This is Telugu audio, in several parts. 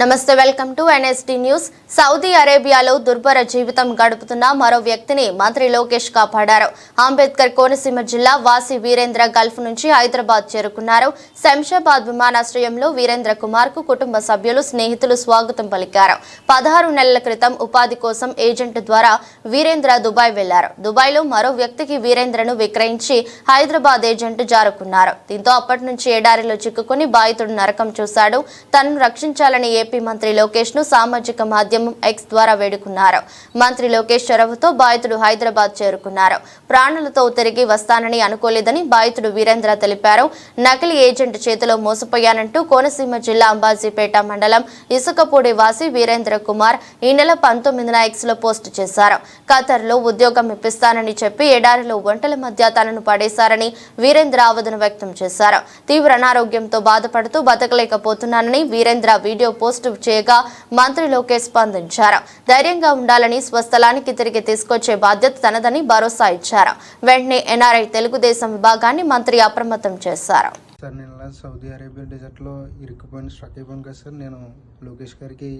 నమస్తే welcome to NST news. Saudi అరేబియాలో దుర్భర జీవితం గడుపుతున్న మరో వ్యక్తిని మంత్రి లోకేష్ కాపాడారు. అంబేద్కర్ కోనసీమ జిల్లా వాసి వీరేంద్ర గల్ఫ్ నుంచి హైదరాబాద్ చేరుకున్నారు. శంషాబాద్ విమానాశ్రయంలో వీరేంద్ర కుమార్కు కుటుంబ సభ్యులు స్నేహితులు స్వాగతం పలికారు. పదహారు నెలల క్రితం ఉపాధి కోసం ఏజెంట్ ద్వారా వీరేంద్ర దుబాయ్ వెళ్ళారు. దుబాయ్లో మరో వ్యక్తికి వీరేంద్రను విక్రయించి హైదరాబాద్ ఏజెంట్ జారుకున్నారు. దీంతో అప్పటి నుంచి ఎడారిలో చిక్కుకుని బాధితుడు నరకం చూశాడు. తనను రక్షించాలని ఏపీ మంత్రి లోకేష్ను సామాజిక మాధ్యమం ఎక్స్ ద్వారా వేడుకున్నారు. మంత్రి లోకేష్ చొరవతో బాధితుడు హైదరాబాద్ చేరుకున్నారు. ప్రాణులతో తిరిగి వస్తానని అనుకోలేదని బాధితుడు వీరేంద్ర తెలిపారు. నకిలీ ఏజెంట్ చేతిలో మోసపోయానంటూ కోనసీమ జిల్లా అంబాజీపేట మండలం ఇసుకపూడి వాసి వీరేంద్ర కుమార్ ఈ నెల పంతొమ్మిదిన ఎక్స్లో పోస్టు చేశారు. ఖతర్లో ఉద్యోగం ఇప్పిస్తానని చెప్పి ఎడారిలో ఒంటల మధ్య తనను పడేశారని వీరేంద్ర ఆవేదన వ్యక్తం చేశారు. తీవ్ర అనారోగ్యంతో బాధపడుతూ బతకలేకపోతున్నానని వీరేంద్ర వీడియో పోస్ట్ చేయగా మంత్రి లోకేష్ స్పందించారు. ధైర్యంగా ఉండాలని స్వస్థలానికి తిరిగి తీసుకొచ్చే బాధ్యత తనదని భరోసా ఇచ్చారు. వెంటనే ఎన్ఆర్ఐ తెలుగుదేశం విభాగాన్ని మంత్రి అప్రమత్తం చేశారు. సార్ నేను సౌదీ అరేబియా డెజర్ట్లో ఇరుక్కుపోయిన స్ట్రక్ అయిపోయాను కదా సార్. నేను లోకేష్ గారికి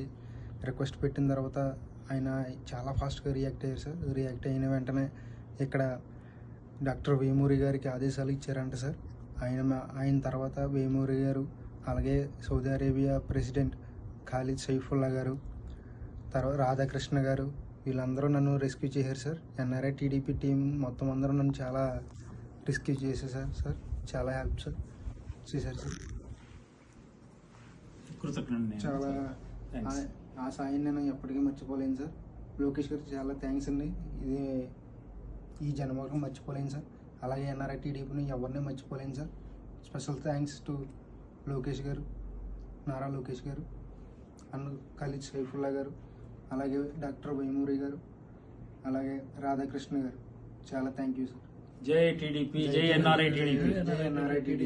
రిక్వెస్ట్ పెట్టిన తర్వాత ఆయన చాలా ఫాస్ట్గా రియాక్ట్ అయ్యారు సార్. రియాక్ట్ అయిన వెంటనే ఇక్కడ డాక్టర్ వేమూరి గారికి ఆదేశాలు ఇచ్చారంట సార్. ఆయన ఆయన తర్వాత వేమూరి గారు అలాగే Saudi Arabia president Khalid Saifullah గారు తర్వాత రాధాకృష్ణ గారు వీళ్ళందరూ నన్ను రెస్క్యూ చేశారు సార్. ఎన్ఆర్ఐ టీడీపీ టీం మొత్తం అందరూ నన్ను చాలా రెస్క్యూ చేశారు సార్. సార్ చాలా హెల్ప్ సార్ చేశారు సార్. చాలా. ఆ- ఆ సాయం నేను ఎప్పటికీ మర్చిపోలేను సార్. లోకేష్ గారికి చాలా థ్యాంక్స్ అండి. ఇది ఈ జన్మకు మర్చిపోలేను సార్. అలాగే ఎన్ఆర్ఐ టీడీపీని ఎవరిని మర్చిపోలేను sir. Special thanks to Lokesh గారు నారా లోకేష్ గారు. అండ్ ఖలీద్ సైఫుల్లా గారు అలాగే డాక్టర్ వైమూరి గారు అలాగే రాధాకృష్ణ గారు. చాలా థ్యాంక్ యూ సార్. జై టీడీపీ జై ఎన్ఆర్ఐ టీడీపీ. జై ఎన్ఆర్ఐ టీడీపీ.